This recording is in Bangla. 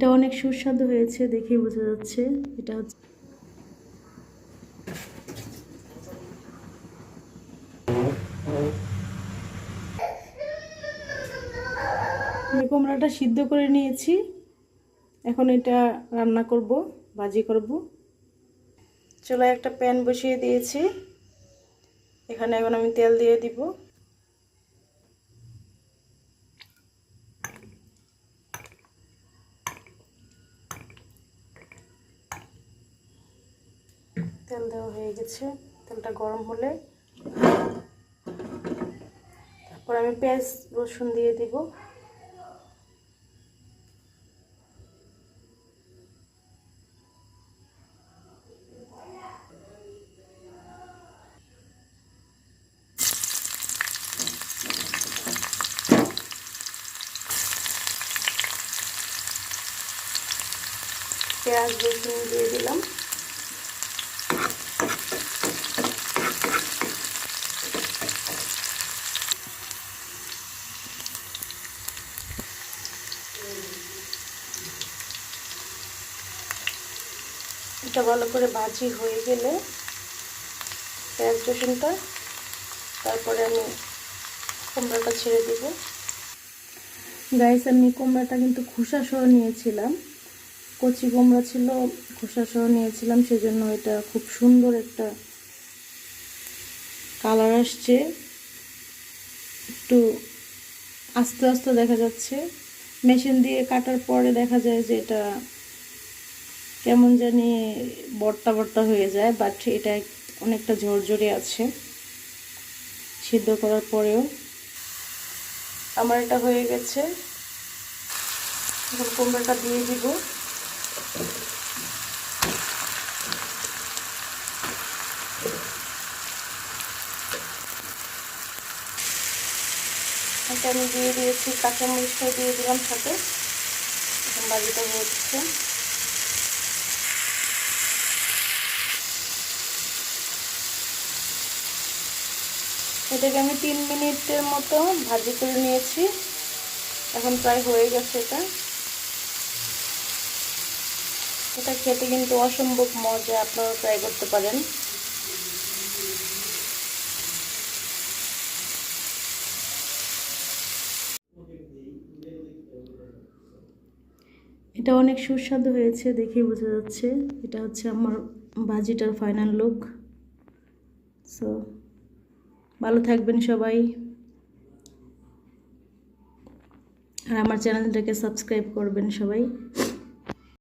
এটা অনেক সুস্বাদু হয়েছে দেখেই বোঝা যাচ্ছে। এটা হচ্ছে কুমড়াটা সিদ্ধ করে নিয়েছি। এখন এটা রান্না করব, ভাজি করব। চুলায় একটা প্যান বসিয়ে দিয়েছি। এখানে এখন আমি তেল দিয়ে দিব। তেল দেওয়া হয়ে গেছে। তেলটা গরম হলে তারপর আমি পেঁয়াজ, রসুন দিয়ে দিব। পেঁয়াজ, রসুন দিয়ে দিলাম। এটা ভালো করে ভাজি হয়ে গেলে পেঁয়াজ রসুনটা তারপরে আমি কুমড়াটা ছেড়ে দিব। গাইস আমি কুমড়াটা কিন্তু খোসা সহ নিয়েছিলাম। কচি কুমড়া ছিল, খোসা সহ নিয়েছিলাম, সেজন্য এটা খুব সুন্দর একটা কালার আসছে। একটু আস্তে আস্তে দেখা যাচ্ছে। মেশিন দিয়ে কাটার পরে দেখা যায় যে এটা কেমন জানি বর্তা বর্তা হয়ে যায় বাট এটা অনেকটা ঝরঝরে আছে। সিদ্ধ করার পরেও। আমার এটা হয়ে গেছে। এখন দিয়ে দিব। আমি দিয়ে দিয়েছি কাঁচামরিচটা দিয়ে দিলাম সাথে। বাজিটা হচ্ছে। এটাকে আমি তিন মিনিটের মতো ভাজি করে নিয়েছি। এখন প্রায় হয়ে গেছে এটা। এটা খেতে কিন্তু অসম্ভব মজা আপনারা ট্রাই করতে পারেন। এটা অনেক সুস্বাদু হয়েছে দেখেই বোঝা যাচ্ছে। এটা হচ্ছে আমার ভাজিটার ফাইনাল লুক সো ভালো থাকবেন সবাই। আর আমার চ্যানেলটাকে সাবস্ক্রাইব করবেন সবাই।